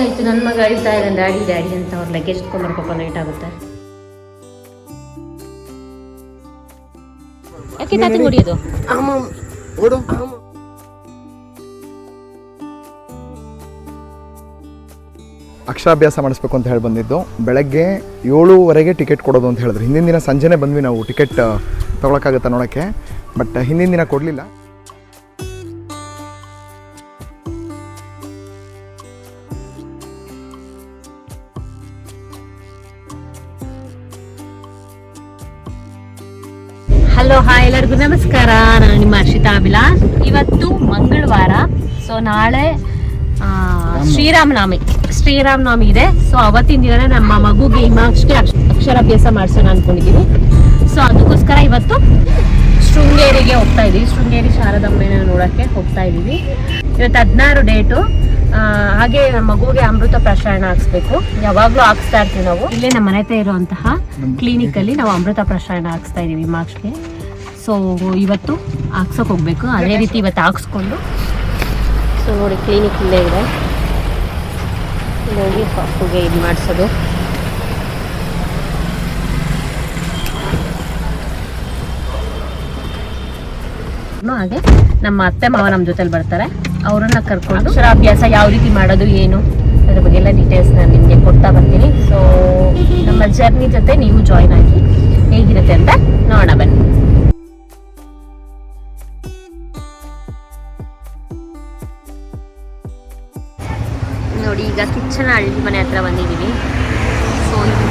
ಆಯ್ತು ನನ್ನ ಮಗ ಅಳ್ತಾ ಇದ್ದಾನೆ ಡ್ಯಾಡಿ ಡ್ಯಾಡಿ ಅಂತ ಅವ್ರ ಲಗೇಜ್ ಇಟ್ಕೊಂಡ್ಬರ್ ಪಾಪ ಲೇಟ್ ಆಗುತ್ತೆ. ಯಾಕೆ ತಾತಿ ಹೊಡಿಯೋದು? ಓಡು. ಅಕ್ಷರಾಭ್ಯಾಸ ಮಾಡಿಸ್ಬೇಕು ಅಂತ ಹೇಳಿ ಬಂದಿದ್ದು. ಬೆಳಗ್ಗೆ ಏಳುವರೆಗೆ ಟಿಕೆಟ್ ಕೊಡೋದು ಅಂತ ಹೇಳಿದ್ರು. ಹಿಂದಿನ ದಿನ ಸಂಜೆನೇ ಬಂದ್ವಿ ನಾವು ಟಿಕೆಟ್ ತೊಗೊಳಕ್ಕಾಗತ್ತಾ ನೋಡೋಕ್ಕೆ. ಬಟ್ ಹಿಂದಿನ ದಿನ ಕೊಡಲಿಲ್ಲ. ಹಲೋ ಹಾಯ್ ಎಲ್ಲರಿಗೂ ನಮಸ್ಕಾರ. ನಾನು ನಿಮ್ಮ ಹರ್ಷಿತಾ ಅಭಿಲಾಷ್. ಇವತ್ತು ಮಂಗಳವಾರ. ಸೊ ನಾಳೆ ಶ್ರೀರಾಮನವಮಿ. ಶ್ರೀರಾಮನವಮಿ ಇದೆ. ಸೊ ಅವತ್ತಿನ ದಿನ ನಮ್ಮ ಮಗುಗೆ ಹಿಮಾಕ್ಷಿಗೆ ಅಕ್ಷ ಅಕ್ಷರಾಭ್ಯಾಸ ಮಾಡಿಸೋಣ ಅನ್ಕೊಂಡಿದ್ದೀವಿ ಸೊ ಅದಕ್ಕೋಸ್ಕರ ಇವತ್ತು ಶೃಂಗೇರಿಗೆ ಹೋಗ್ತಾ ಇದೀವಿ. ಶೃಂಗೇರಿ ಶಾರದಮ್ಮನ ನೋಡಕ್ಕೆ ಹೋಗ್ತಾ ಇದೀವಿ. ಇವತ್ತು ಹದಿನಾರು ಡೇಟು. ಹಾಗೆ ನಮ್ಮ ಮಗುಗೆ ಅಮೃತ ಪ್ರಸಾರಣ ಹಾಕ್ಸ್ಬೇಕು. ಯಾವಾಗ್ಲೂ ಹಾಕ್ಸ್ತಾ ಇರ್ತೀವಿ ನಾವು. ಇಲ್ಲೇ ನಮ್ಮ ಮನೆ ಹತ್ರ ಇರುವಂತಹ ಕ್ಲಿನಿಕ್ ಅಲ್ಲಿ ನಾವು ಅಮೃತ ಪ್ರಸಾರಣ ಹಾಕ್ಸ್ತಾ ಇದೀವಿ ಮಾರ್ಕ್ಸ್ಗೆ. ಸೊ ಇವತ್ತು ಹಾಕ್ಸೋಕೆ ಹೋಗ್ಬೇಕು. ಅದೇ ರೀತಿ ಇವತ್ತು ಹಾಕ್ಸ್ಕೊಂಡು. ಸೊ ನೋಡಿ ಕ್ಲಿನಿಕ್ ಇಲ್ಲೇ ಇದೆ. ಹೋಗಿ ಪಾಪುಗೆ ಇದು ಮಾಡಿಸೋದು. ಹಾಗೆ ನಮ್ಮ ಅತ್ತೆ ಮಾವ ನಮ್ಮ ಜೊತೆಲಿ ಬರ್ತಾರೆ. ಅವರನ್ನ ಕರ್ಕೊಂಡು ಅಕ್ಷರಾಭ್ಯಾಸ ಯಾವ ರೀತಿ ಮಾಡೋದು, ಏನು? ಅದ್ರ ಬಗ್ಗೆ ಎಲ್ಲ ಡೀಟೇಲ್ಸ್ ನಾನು ನಿಮಗೆ ಕೊಡ್ತಾ ಬರ್ತೀನಿ. ಸೊ ನಮ್ಮ ಜರ್ನಿ ಜೊತೆ ನೀವು ಜಾಯ್ನ್ ಆಗಿ ಹೇಗಿರುತ್ತೆ ಅಂತ ನೋಡೋಣ, ಬನ್ನಿ. ನೋಡಿ, ಈಗ ಕಿಚ್ಚನ ಹಳ್ಳಿ ಮನೆ ಹತ್ರ ಬಂದಿದ್ದೀವಿ ಸೊ ಇಲ್ಲಿ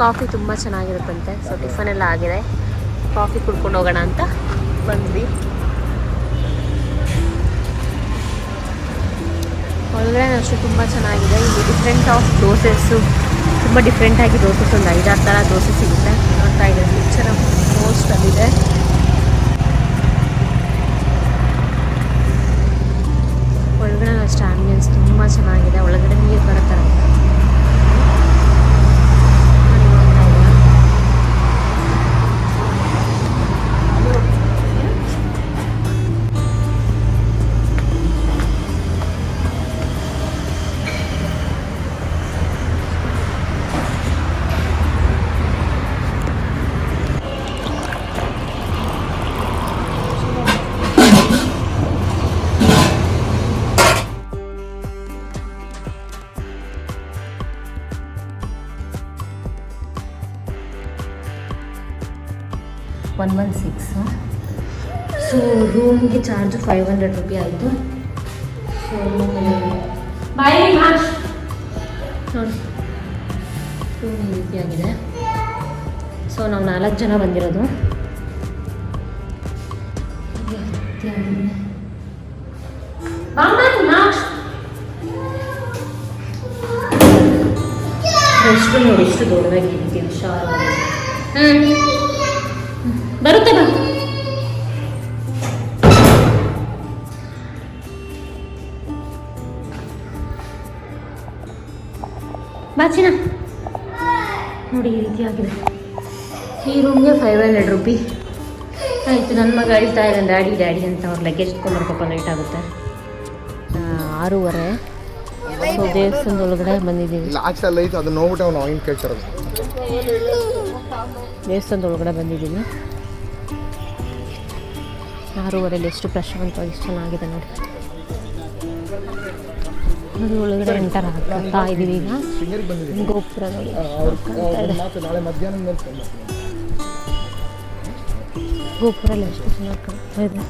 ಕಾಫಿ ತುಂಬ ಚೆನ್ನಾಗಿರುತ್ತಂತೆ. ಸೊ ಟಿಫನ್ ಎಲ್ಲ ಆಗಿದೆ. ಕಾಫಿ ಕುಡ್ಕೊಂಡು ಹೋಗೋಣ ಅಂತ ಬಂದ್ವಿ. ಒಳಗಡೆ ಅಷ್ಟು ತುಂಬ ಚೆನ್ನಾಗಿದೆ. ಇಲ್ಲಿ ಡಿಫ್ರೆಂಟ್ ಆಫ್ ದೋಸೆಸ್ಸು ತುಂಬ ಡಿಫ್ರೆಂಟಾಗಿ ದೋಸೆಸ್ ಒಂದು ಐದಾರು ಥರ dosa one one six so ರೂಮ್ಗೆ ಚಾರ್ಜ್ ಫೈವ್ ಹಂಡ್ರೆಡ್ ರುಪಿ ಆಯಿತು. ಸೊ ನೋಡಿ ರೂಮ್ ರೀತಿಯಾಗಿದೆ ಸೊ ನಾವು ನಾಲ್ಕು ಜನ ಬಂದಿರೋದು. ಎಷ್ಟು ನೋಡಿ ಎಷ್ಟು ದೊಡ್ಡದಾಗಿ ಹ್ಞೂ ಬರುತ್ತೆ ಬಾ. ಬಾಚಿನ ನೋಡಿ ಈ ರೀತಿ ಆಗಿದೆ. ಈ ರೂಮ್ಗೆ ಫೈವ್ ಹಂಡ್ರೆಡ್ ರುಪಿ. ಆಯಿತು ನನ್ನ ಮಗ ಅಳ್ತಾ ಇದ್ದಾನೆ ಡ್ಯಾಡಿ ಡ್ಯಾಡಿ ಅಂತ ಅವ್ರು ಲಗೇಜ್ ಇಟ್ಕೊಂಡ್ಬರ್ ಪಾಪ ಲೇಟ್ ಆಗುತ್ತೆ. ಆರೂವರೆ. ಸೊ ದೇವಸ್ಥಾನದ ಒಳಗಡೆ ಬಂದಿದ್ದೀವಿ. ದೇವಸ್ಥಾನದ ಒಳಗಡೆ ಐತೆ ಆರೂವರೆಯಲ್ಲಿ ಎಷ್ಟು ಪ್ರಶಾಂತವಾಗಿ ಚೆನ್ನಾಗಿದೆ ನೋಡಿ. ಅದು ಒಳಗಡೆ ಎಂಟರ್ ಆಗ್ತಾ ಇದ್ದೀವಿ ಈಗ. ಗೋಪುರ ನೋಡಿ. ಗೋಪುರಲ್ಲಿ ಎಷ್ಟು ಚೆನ್ನಾಗಿ ಕಾಣ್ತಾ ಇದೆ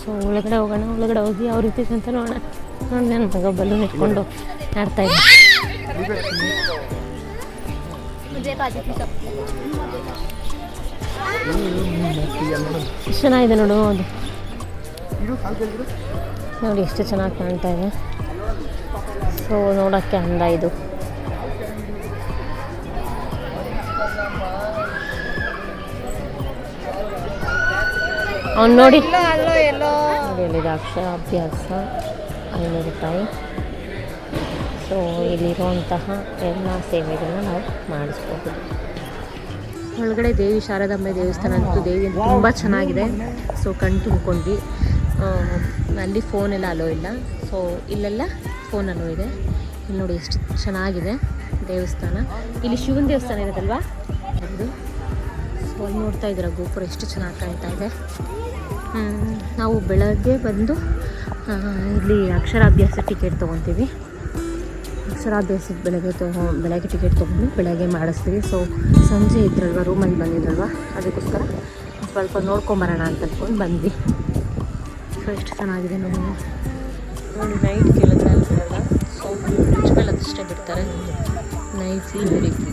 ಸೊ ಒಳಗಡೆ ಹೋಗೋಣ, ಒಳಗಡೆ ಹೋಗಿ ಅವ್ರ ರೀತಿ ಅಂತ ನೋಡೋಣ. ನಾನು ನನ್ನ ಮಗ ಬಲೂನ್ ಇಟ್ಕೊಂಡು ಆಡ್ತಾ ಇದ್ದೆ ಎಷ್ಟು ಚೆನ್ನಾಗಿದೆ ನೋಡು ಅದು. ನೋಡಿ ಎಷ್ಟು ಚೆನ್ನಾಗಿ ಕಾಣ್ತಾ ಇದೆ. ಸೊ ನೋಡೋಕ್ಕೆ ಅಂದ ಇದು. ಅವ್ನು ನೋಡಿ. ಹೇಳಿದ ಅಕ್ಷ ಅಭ್ಯಾಸ ಐನೂರು ರೂಪಾಯಿ ಸೊ ಇಲ್ಲಿರುವಂತಹ ಎಲ್ಲ ಸೇವೆಗಳನ್ನ ನಾವು ಮಾಡಿಸ್ಬೋದು. ಒಳಗಡೆ ದೇವಿ, ಶಾರದಾಂಬೆ ದೇವಸ್ಥಾನ ಅಂತೂ ದೇವಿ ತುಂಬ ಚೆನ್ನಾಗಿದೆ. ಸೊ ಕಣ್ಣು ತುಂಬ್ಕೊಂಡ್ವಿ. ಅಲ್ಲಿ ಫೋನ್ ಎಲ್ಲ ಅಲೋ ಇಲ್ಲ. ಸೊ ಇಲ್ಲೆಲ್ಲ ಫೋನ್ ಅಲೋ ಇದೆ. ಇಲ್ಲಿ ನೋಡಿ ಎಷ್ಟು ಚೆನ್ನಾಗಿದೆ ದೇವಸ್ಥಾನ. ಇಲ್ಲಿ ಶಿವನ ದೇವಸ್ಥಾನ ಇರೋದಲ್ವಾ ಅದು. ಸೊ ಅಲ್ಲಿ ನೋಡ್ತಾ ಇದ್ದೀರ, ಗೋಪುರ ಎಷ್ಟು ಚೆನ್ನಾಗಿ ಕಾಣ್ತಾ ಇದೆ. ನಾವು ಬೆಳಗ್ಗೆ ಬಂದು ಇಲ್ಲಿ ಅಕ್ಷರಾಭ್ಯಾಸ ಟಿಕೆಟ್ ತೊಗೊತೀವಿ. ಅಕ್ಷರಾಭ್ಯಾಸದ ಬೆಳಗ್ಗೆ ತೊಗೊ ಬೆಳಗ್ಗೆ ಟಿಕೆಟ್ ತೊಗೊಂಡು ಬೆಳಗ್ಗೆ ಮಾಡಿಸ್ತೀವಿ. ಸೊ ಸಂಜೆ ಇದ್ರಲ್ವ ರೂಮಲ್ಲಿ ಬಂದಿದ್ರಲ್ವ? ಅದಕ್ಕೋಸ್ಕರ ಸ್ವಲ್ಪ ನೋಡ್ಕೊಂಬರೋಣ ಅಂತ ಅಂದ್ಕೊಂಡು ಬಂದ್ವಿ. ಸೊ ಎಷ್ಟು ಚೆನ್ನಾಗಿದೆ ನೋಡಿ. ನೋಡಿ ನೈಟ್ ಕೇಳಿದ್ರೆ ಸೊ ಬ್ರಿಡ್ಜ್ ಮೇಲೆ ಅದಷ್ಟೇ ಬಿಡ್ತಾರೆ. ನೈಟ್ ನಡೀತಿದೆ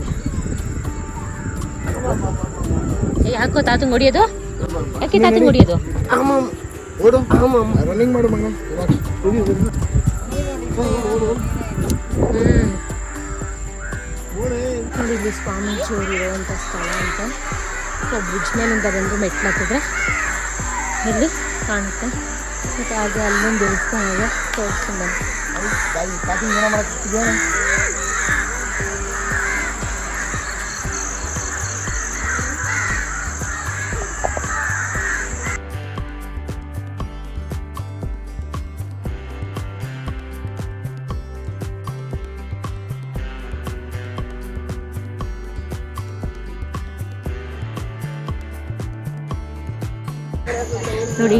ಏ, ಯಾಕೋ ತಾತಂಗೆ ಹೊಡಿಯೋದು? ಯಾಕೆ ತಾತಂಗೆ ಹೊಡಿಯೋದು? ಓಡು. ರನ್ನಿಂಗ್ ಮಾಡು ನೋಡಿ ಇಲ್ಲಿ ಸ್ವಾಮೀಜಿಯವರು ಇರುವಂಥ ಸ್ಥಳ ಅಂತ ಸೊ ಬ್ರಿಡ್ಜ್ ಮೇಲಿಂದ ಬಂದು ಮೆಟ್ಲು ಹತ್ತಿದ್ರೆ ಇಲ್ಲಿ ಕಾಣುತ್ತೆ ಮತ್ತು ಹಾಗೆ ಅಲ್ಲೊಂದು ದೇವಸ್ಥಾನ ಇದೆ ತೋರಿಸ್ಕೊಂಡು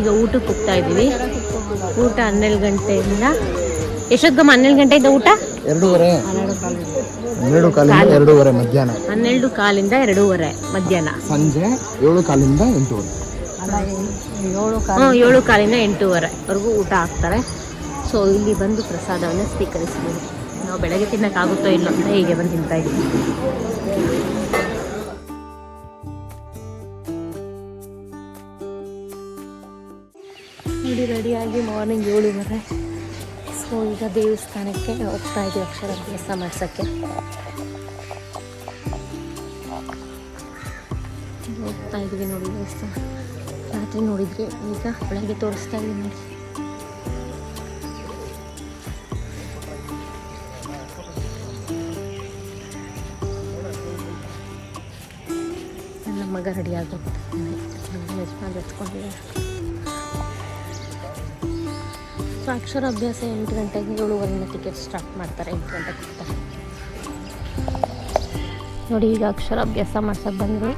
ಈಗ ಊಟಕ್ಕೆ ಹೋಗ್ತಾ ಇದ್ದೀವಿ. ಊಟ ಹನ್ನೆರಡು ಗಂಟೆಯಿಂದ ಎಷ್ಟೊತ್ತಿಗಮ್ಮ ಹನ್ನೆರಡು ಗಂಟೆಯಿಂದ ಊಟ? ಎರಡೂವರೆ. ಹನ್ನೆರಡು ಕಾಲು. ಹನ್ನೆರಡು ಕಾಲಿಂದ ಎರಡೂವರೆ ಮಧ್ಯಾಹ್ನ. ಹನ್ನೆರಡು ಕಾಲಿಂದ ಎರಡೂವರೆ ಮಧ್ಯಾಹ್ನ. ಸಂಜೆ ಏಳು ಕಾಲಿಂದ ಎಂಟೂವರೆ. ಹ್ಞೂ ಏಳು ಕಾಲಿಂದ ಎಂಟೂವರೆವರೆಗೂ ಊಟ ಹಾಕ್ತಾರೆ. ಸೊ ಇಲ್ಲಿ ಬಂದು ಪ್ರಸಾದವನ್ನು ಸ್ವೀಕರಿಸ್ತೀವಿ ನಾವು ಬೆಳಗ್ಗೆ ತಿನ್ನಕ್ಕಾಗುತ್ತೋ ಇಲ್ಲೋ ಅಂತ ಹೀಗೆ ಬಂದು ತಿಂತಾ ಇದ್ದೀವಿ. ರೆಡಿಯಾಗಿ ಮಾರ್ನಿಂಗ್ ಏಳುವರೆ. ಸೊ ಈಗ ದೇವಸ್ಥಾನಕ್ಕೆ ಹೋಗ್ತಾ ಇದ್ದೀವಿ ಅಕ್ಷರಾಭ್ಯಾಸ ಮಾಡ್ಸೋಕ್ಕೆ. ಹೋಗ್ತಾ ಇದ್ದೀವಿ ನೋಡಿ ದೇವಸ್ಥಾನ ರಾತ್ರಿ ನೋಡಿದ್ವಿ. ಈಗ ಬೆಳಗ್ಗೆ ತೋರಿಸ್ತಾ ಇದ್ದೀವಿ ನೋಡಿ. ನನ್ನ ಮಗ ರೆಡಿ ಆಗೋಗ್ತಾನೆ ಯಜಮಾನ್ ಎತ್ಕೊಂಡಿದ್ದಾರೆ. ಸೊ ಅಕ್ಷರಾಭ್ಯಾಸ ಎಂಟು ಗಂಟೆಗೆ ಏಳುವರೆಯಿಂದ ಟಿಕೆಟ್ ಸ್ಟಾರ್ಟ್ ಮಾಡ್ತಾರೆ, ಎಂಟು ಗಂಟೆಗೆ ನೋಡಿ, ಈಗ ಅಕ್ಷರಾಭ್ಯಾಸ ಮಾಡ್ಸೋಕೆ ಬಂದರು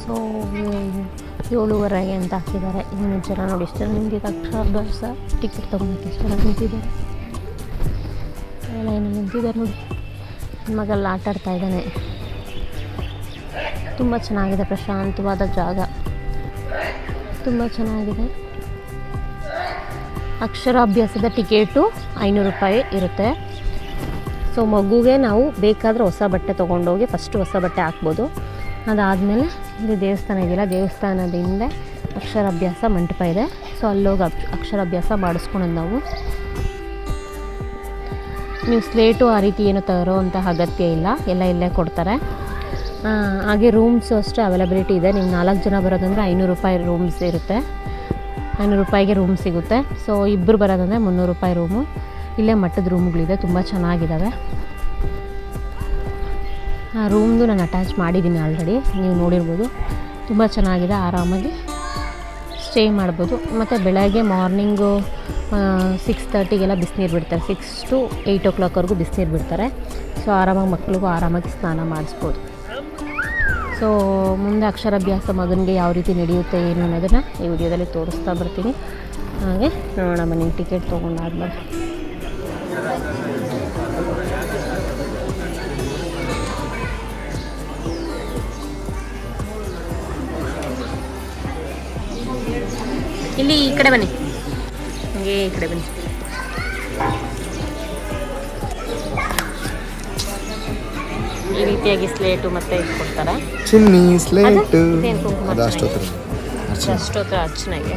ಸೊ ಏಳುವರೆಗೆ ಅಂತ ಹಾಕಿದ್ದಾರೆ. ಇನ್ನು ಜನ ನೋಡಿ ಇಷ್ಟ. ನಿಮಗೆ ಅಕ್ಷರಾಭ್ಯಾಸ ಟಿಕೆಟ್ ತೊಗೊಳಕ್ಕೆ ಎಷ್ಟು ಜನ ನಿಂತಿದ್ದಾರೆ. ಲೈನಲ್ಲಿ ನಿಂತಿದ್ದಾರೆ ನೋಡಿ. ಮಗಲ್ಲಿ ಆಟ ಆಡ್ತಾ ಇದ್ದಾನೆ. ತುಂಬ ಚೆನ್ನಾಗಿದೆ, ಪ್ರಶಾಂತವಾದ ಜಾಗ. ತುಂಬ ಚೆನ್ನಾಗಿದೆ. ಅಕ್ಷರಾಭ್ಯಾಸದ ಟಿಕೆಟು ಐನೂರು ರೂಪಾಯಿ ಇರುತ್ತೆ. ಸೊ ಮಗುಗೆ ನಾವು ಬೇಕಾದರೆ ಹೊಸ ಬಟ್ಟೆ ತೊಗೊಂಡೋಗಿ ಫಸ್ಟು ಹೊಸ ಬಟ್ಟೆ ಹಾಕ್ಬೋದು. ಅದಾದಮೇಲೆ ಇದು ದೇವಸ್ಥಾನ ಇದೆಯಲ್ಲ, ದೇವಸ್ಥಾನದ ಹಿಂದೆ ಅಕ್ಷರಾಭ್ಯಾಸ ಮಂಟಪ ಇದೆ. ಸೊ ಅಲ್ಲೋಗಿ ಅಕ್ಷರ ಅಕ್ಷರಾಭ್ಯಾಸ ಮಾಡಿಸ್ಕೊಳೋದು ನಾವು ನೀವು ಸ್ಲೇಟು ಆ ರೀತಿ ಏನು ತರೋವಂಥ ಅಗತ್ಯ ಇಲ್ಲ, ಎಲ್ಲ ಇಲ್ಲೇ ಕೊಡ್ತಾರೆ. ಹಾಗೆ ರೂಮ್ಸು ಅಷ್ಟೇ ಅವೈಲಬಿಲಿಟಿ ಇದೆ. ನೀವು ನಾಲ್ಕು ಜನ ಬರೋದಂದರೆ ಐನೂರು ರೂಪಾಯಿ ರೂಮ್ಸ್ ಇರುತ್ತೆ. ಐನೂರು ರೂಪಾಯಿಗೆ ರೂಮ್ ಸಿಗುತ್ತೆ. ಸೊ ಇಬ್ಬರು ಬರೋದಂದರೆ ಮುನ್ನೂರು ರೂಪಾಯಿ ರೂಮು ಇಲ್ಲೇ ಮಟ್ಟದ ರೂಮ್ಗಳಿದೆ ತುಂಬ ಚೆನ್ನಾಗಿದ್ದಾವೆ ಆ ರೂಮ್ದು ನಾನು ಅಟ್ಯಾಚ್ ಮಾಡಿದ್ದೀನಿ ಆಲ್ರೆಡಿ ನೀವು ನೋಡಿರ್ಬೋದು. ತುಂಬ ಚೆನ್ನಾಗಿದೆ, ಆರಾಮಾಗಿ ಸ್ಟೇ ಮಾಡ್ಬೋದು. ಮತ್ತು ಬೆಳಗ್ಗೆ ಮಾರ್ನಿಂಗು ಸಿಕ್ಸ್ ತರ್ಟಿಗೆಲ್ಲ ಬಿಸಿನೀರು ಬಿಡ್ತಾರೆ. ಸಿಕ್ಸ್ ಟು ಏಯ್ಟ್ ಓ ಕ್ಲಾಕ್ವರೆಗೂ ಬಿಸಿನೀರು ಬಿಡ್ತಾರೆ. ಸೊ ಆರಾಮಾಗಿ ಮಕ್ಳಿಗೂ ಆರಾಮಾಗಿ ಸ್ನಾನ ಮಾಡಿಸ್ಬೋದು. ಸೊ ಮುಂದೆ ಅಕ್ಷರಾಭ್ಯಾಸ ಮಗನಿಗೆ ಯಾವ ರೀತಿ ನಡೆಯುತ್ತೆ ಏನು ಅನ್ನೋದನ್ನು ಈ ವಿಡಿಯೋದಲ್ಲಿ ತೋರಿಸ್ತಾ ಬರ್ತೀನಿ. ಹಾಗೆ ನೋಡೋಣ ಬನ್ನಿ, ಟಿಕೆಟ್ ತೊಗೊಂಡಾದ್ಮೇಲೆ. ಇಲ್ಲಿ ಈ ಕಡೆ ಬನ್ನಿ. ಹಂಗೆ ಈ ಕಡೆ ಬನ್ನಿ. ಈ ರೀತಿಯಾಗಿ ಸ್ಲೇಟು ಮತ್ತೆ ಕೊಡ್ತಾರೆ? ಚಿನ್ನಿ ಸ್ಲೇಟ್. ಅಷ್ಟೋತ್ರ ಅರ್ಚನೆಗೆ.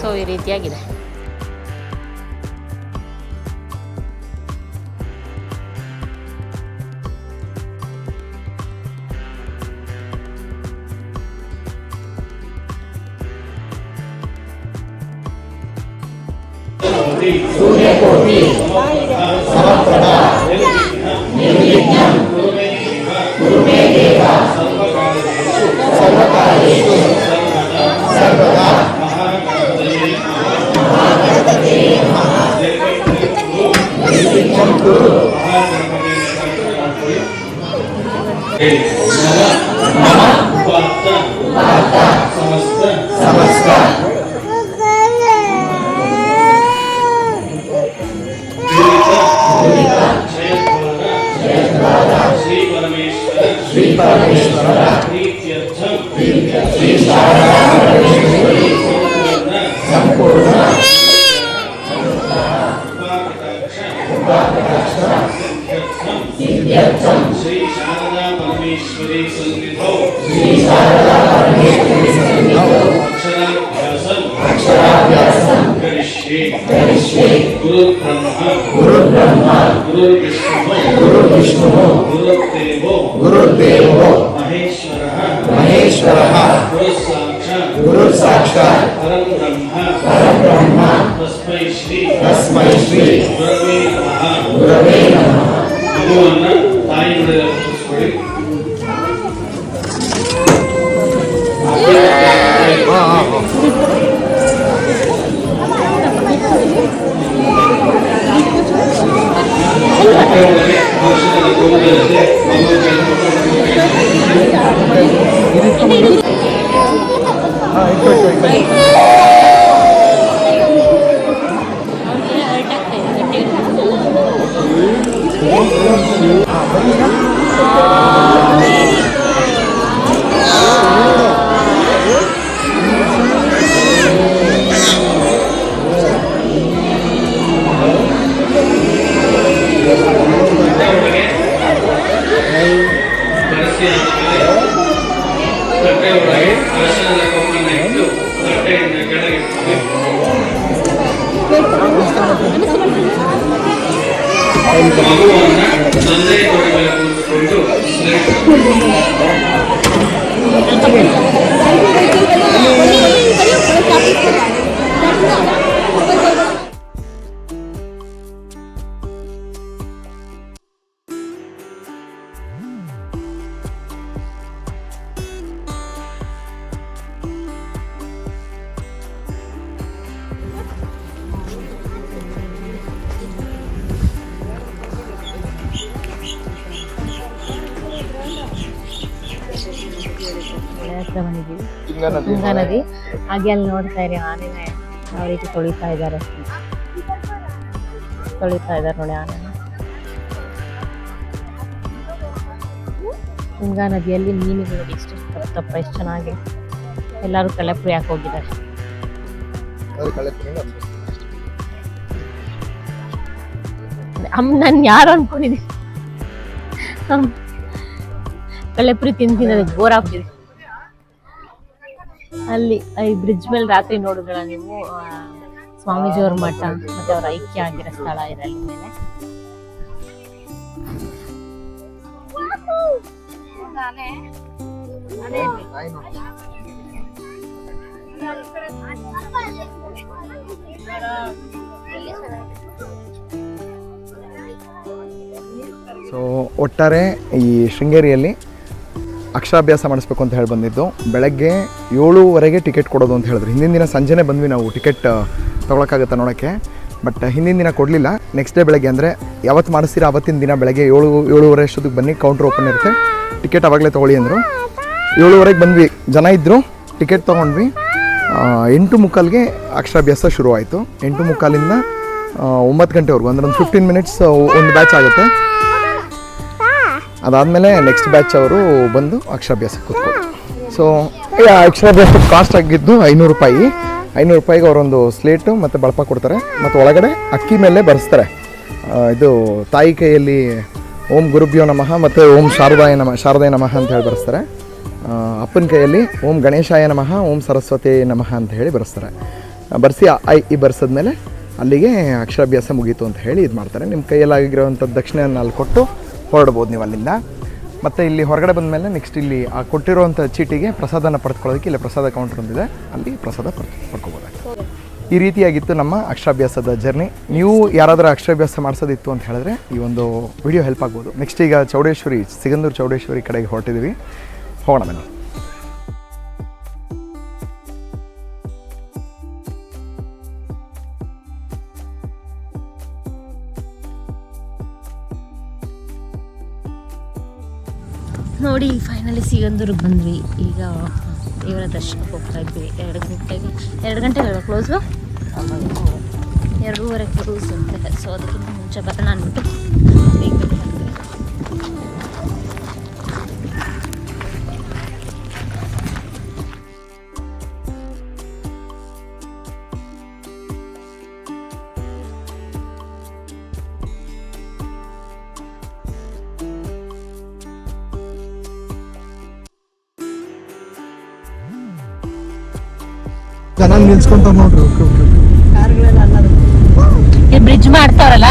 ಸೊ ಈ ರೀತಿಯಾಗಿದೆ. శ్రీ పరమేశ్వర శ్రీ శారదా ಕರಿಷ್ಯೆ ಗುರು ಬ್ರಹ್ಮ ಗುರು ಬ್ರಹ್ಮ ಗುರು ವಿಷ್ಣು ಗುರು ವಿಷ್ಣು ಗುರುದೇವೋ ಗುರುದೇವೋ ಮಹೇಶ್ವರಃ ಮಹೇಶ್ವರಃ ಗುರು ಸಾಕ್ಷಾತ್ ಗುರು ಸಾಕ್ಷಾತ್ ಪರಂ ಬ್ರಹ್ಮ ಪರಂ ಬ್ರಹ್ಮ ತಸ್ಮೈ ಶ್ರೀ ತಸ್ಮೈ ಶ್ರೀ ಗುರವೇ ನಮಃ ಗುರವೇ ನಮಃ ಮಗುವನ್ನ ತಾಯಿ ನುಡಿದ ಕೂರಿಸ್ಕೊಳ್ಳಿ ಹೊಟ್ಟೆಯೊಳಗೆ Ah, itu itu itu. ಮಗುವನ್ನ ತಂದೆ ತೊಡೆ ಮೇಲೆ ಕೂರಿಸಿಕೊಂಡು ಸ್ಲೇಟ್ ಮಳೆ ಹತ್ರ ಬಂದಿದ್ದೀವಿ ತುಂಗಾ ನದಿ ಹಾಗೆ ಅಲ್ಲಿ ನೋಡ್ತಾ ಇರಿ ಆನೆನ ಯಾವ ರೀತಿ ತೊಳಿತಾ ಇದ್ದಾರೆ. ತೊಳಿತಾ ಇದ್ದಾರೆ ನೋಡಿ ಆನೆನ. ತುಂಗಾ ನದಿಯಲ್ಲಿ ಮೀನುಗಳು ನೋಡಿ ಎಷ್ಟು ತಪ್ಪ ಎಷ್ಟು ಚೆನ್ನಾಗಿ ಎಲ್ಲರೂ ಕಲೆಪುರಿ ಹಾಕಿ ಹೋಗಿದ್ದಾರೆ. ಅಮ್ಮ ನಾನು ಯಾರು ಅನ್ಕೊಂಡಿದ್ದೀನಿ? ಕಳೆಪುರಿ ತಿಂತೀನಿ ತಿನ್ನೋದು ಬೋರ್ ಆಗ್ಬಿಟ್ಟಿದೆ. ಅಲ್ಲಿ ಈ ಬ್ರಿಡ್ಜ್ ಮೇಲೆ ರಾತ್ರಿ ನೋಡಿದ್ರ ನೀವು ಸ್ವಾಮೀಜಿಯವ್ರ ಮಠ ಮತ್ತೆ ಅವ್ರ ಐಕ್ಯ ಆಗಿರೋ ಸ್ಥಳ ಇದೆ ಅಲ್ಲಿ ಮೇಲೆ ಸೊ ಒಟ್ಟಾರೆ ಈ ಶೃಂಗೇರಿಯಲ್ಲಿ ಅಕ್ಷರಾಭ್ಯಾಸ ಮಾಡಿಸ್ಬೇಕು ಅಂತ ಹೇಳಿ ಬಂದಿದ್ದು. ಬೆಳಗ್ಗೆ ಏಳುವರೆಗೆ ಟಿಕೆಟ್ ಕೊಡೋದು ಅಂತ ಹೇಳಿದ್ರು. ಹಿಂದಿನ ದಿನ ಸಂಜೆನೇ ಬಂದ್ವಿ ನಾವು ಟಿಕೆಟ್ ತೊಗೊಳಕ್ಕಾಗತ್ತೆ ನೋಡೋಕ್ಕೆ. ಬಟ್ ಹಿಂದಿನ ದಿನ ಕೊಡಲಿಲ್ಲ. ನೆಕ್ಸ್ಟ್ ಡೇ ಬೆಳಗ್ಗೆ ಅಂದರೆ ಯಾವತ್ತು ಮಾಡಿಸ್ತೀರ ಅವತ್ತಿನ ದಿನ ಬೆಳಗ್ಗೆ ಏಳು, ಏಳುವರೆ ಅಷ್ಟೊತ್ತಿಗೆ ಬನ್ನಿ ಕೌಂಟ್ರ್ ಓಪನ್ ಇರುತ್ತೆ. ಟಿಕೆಟ್ ಅವಾಗಲೇ ತೊಗೊಳ್ಳಿ ಅಂದರು. ಏಳುವರೆಗೆ ಬಂದ್ವಿ. ಜನ ಇದ್ದರು ಟಿಕೆಟ್ ತೊಗೊಂಡ್ವಿ. ಎಂಟು ಮುಕ್ಕಾಲ್ಗೆ ಅಕ್ಷರಾಭ್ಯಾಸ ಶುರುವಾಯಿತು. ಎಂಟು ಮುಕ್ಕಾಲಿಂದ ಒಂಬತ್ತು ಗಂಟೆವರೆಗೂ, ಅಂದರೆ ಒಂದು ಫಿಫ್ಟೀನ್ ಮಿನಿಟ್ಸ್ ಒಂದು ಬ್ಯಾಚ್ ಆಗುತ್ತೆ. ಅದಾದಮೇಲೆ ನೆಕ್ಸ್ಟ್ ಬ್ಯಾಚ್ ಅವರು ಬಂದು ಅಕ್ಷರಾಭ್ಯಾಸಕ್ಕೆ ಕೂತ್ಕೊಂಡು ಸೊ ಅಕ್ಷರಾಭ್ಯಾಸ ಕಾಸ್ಟ್ ಆಗಿದ್ದು ಐನೂರು ರೂಪಾಯಿ. ಐನೂರು ರೂಪಾಯಿಗೆ ಅವರೊಂದು ಸ್ಲೇಟು ಮತ್ತು ಬಳಪ ಕೊಡ್ತಾರೆ. ಮತ್ತು ಒಳಗಡೆ ಅಕ್ಕಿ ಮೇಲೆ ಬರೆಸ್ತಾರೆ. ಇದು ತಾಯಿ ಕೈಯಲ್ಲಿ ಓಂ ಗುರುಭ್ಯೋ ನಮಃ ಮತ್ತು ಓಂ ಶಾರದಾಯ ನಮಃ ಶಾರದಾಯ ನಮಃ ಅಂತ ಹೇಳಿ ಬರೆಸ್ತಾರೆ. ಅಪ್ಪನ ಕೈಯಲ್ಲಿ ಓಂ ಗಣೇಶಾಯ ನಮಃ, ಓಂ ಸರಸ್ವತಿ ನಮಃ ಅಂತ ಹೇಳಿ ಬರೆಸ್ತಾರೆ. ಬರೆಸಿ ಐ ಈ ಬರ್ಸಿದ್ಮೇಲೆ ಅಲ್ಲಿಗೆ ಅಕ್ಷರಾಭ್ಯಾಸ ಮುಗೀತು ಅಂತ ಹೇಳಿ ಇದು ಮಾಡ್ತಾರೆ ನಿಮ್ಮ ಕೈಯಲ್ಲಾಗಿರೋವಂಥ ದಕ್ಷಿಣೆಯನ್ನು ಅಲ್ಲಿ ಕೊಟ್ಟು ಹೊರಡ್ಬೋದು ನೀವು ಅಲ್ಲಿಂದ. ಮತ್ತು ಇಲ್ಲಿ ಹೊರಗಡೆ ಬಂದ ಮೇಲೆ ನೆಕ್ಸ್ಟ್ ಇಲ್ಲಿ, ಆ ಕೊಟ್ಟಿರುವಂಥ ಚೀಟಿಗೆ ಪ್ರಸಾದನ ಪಡ್ಕೊಳ್ಳೋದಕ್ಕೆ ಇಲ್ಲಿ ಪ್ರಸಾದ ಕೌಂಟರ್ ಒಂದಿದೆ. ಅಲ್ಲಿ ಪ್ರಸಾದ ಪಡ್ ಈ ರೀತಿಯಾಗಿತ್ತು ನಮ್ಮ ಅಕ್ಷರಾಭ್ಯಾಸದ ಜರ್ನಿ ನೀವು ಯಾರಾದರೂ ಅಕ್ಷರಾಭ್ಯಾಸ ಮಾಡಿಸೋದಿತ್ತು ಅಂತ ಹೇಳಿದ್ರೆ ಈ ಒಂದು ವಿಡಿಯೋ ಹೆಲ್ಪ್ ಆಗ್ಬೋದು. ನೆಕ್ಸ್ಟ್ ಈಗ ಚೌಡೇಶ್ವರಿ, ಸಿಗಂದೂರು ಚೌಡೇಶ್ವರಿ ಕಡೆಗೆ ಹೊರಟಿದ್ದೀವಿ. ಹೋಗೋಣ ಬನ್ನಿ. ನೋಡಿ ಫೈನಲಿ ಸಿಗಂದೂರಿಗೆ ಬಂದ್ವಿ. ಈಗ ದೇವರ ದರ್ಶನಕ್ಕೆ ಹೋಗ್ತಾ ಇದ್ವಿ. ಎರಡು ಗಂಟೆಗೆ ಎರಡು ಗಂಟೆಗೆ ಕ್ಲೋಸು ಎರಡೂವರೆ ಕ್ಲೋಸ್ ಅಂತೆ ಸೊ ಅದಕ್ಕಿಂತ ಮುಂಚೆ ಬರೋಣ ಅಂದ್ಬಿಟ್ಟು ಜನ ನಿಲ್ಸ್ಕೊಂತ ನೋಡ್ರಿ. ಓಕೆ ಓಕೆ ಈ ಬ್ರಿಡ್ಜ್ ಮಾಡ್ತಾರಲ್ಲ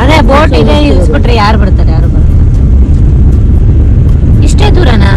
ಅದೇ ಬೋಟ್ ಇದೆ ಇಳಿಸ್ಬಿಟ್ರೆ ಯಾರು ಬರ್ತಾರೆ ಯಾರು ಬರ್ತಾರೆ ಇಷ್ಟೇ ದೂರನಾ?